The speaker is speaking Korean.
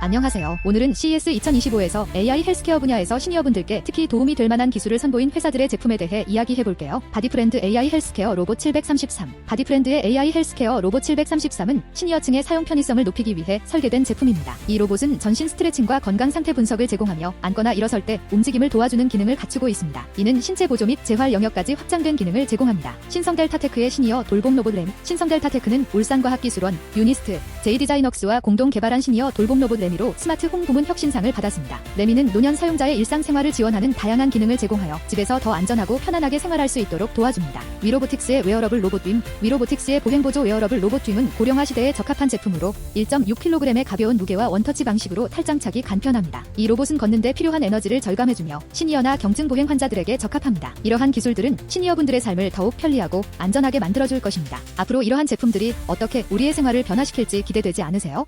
안녕하세요. 오늘은 CES 2025에서 AI 헬스케어 분야에서 시니어분들께 특히 도움이 될 만한 기술을 선보인 회사들의 제품에 대해 이야기해 볼게요. 바디프렌드 AI 헬스케어 로봇 733. 바디프렌드의 AI 헬스케어 로봇 733은 시니어층의 사용 편의성을 높이기 위해 설계된 제품입니다. 이 로봇은 전신 스트레칭과 건강 상태 분석을 제공하며 앉거나 일어설 때 움직임을 도와주는 기능을 갖추고 있습니다. 이는 신체 보조 및 재활 영역까지 확장된 기능을 제공합니다. 신성 델타테크의 시니어 돌봄 로봇 램. 신성 델타테크는 울산과학기술원, 유니스트, 제이디자이넉스와 공동 개발한 시니어 돌봄 로봇 레미로 스마트 홈 부문 혁신상을 받았습니다. 레미는 노년 사용자의 일상생활을 지원하는 다양한 기능을 제공하여 집에서 더 안전하고 편안하게 생활할 수 있도록 도와줍니다. 위로보틱스의 웨어러블 로봇 빔, 위로보틱스의 보행보조 웨어러블 로봇 빔은 고령화 시대에 적합한 제품으로 1.6kg의 가벼운 무게와 원터치 방식으로 탈장착이 간편합니다. 이 로봇은 걷는데 필요한 에너지를 절감해주며 시니어나 경증 보행 환자들에게 적합합니다. 이러한 기술들은 시니어분들의 삶을 더욱 편리하고 안전하게 만들어줄 것입니다. 앞으로 이러한 제품들이 어떻게 우리의 생활을 변화시킬지 기대되지 않으세요?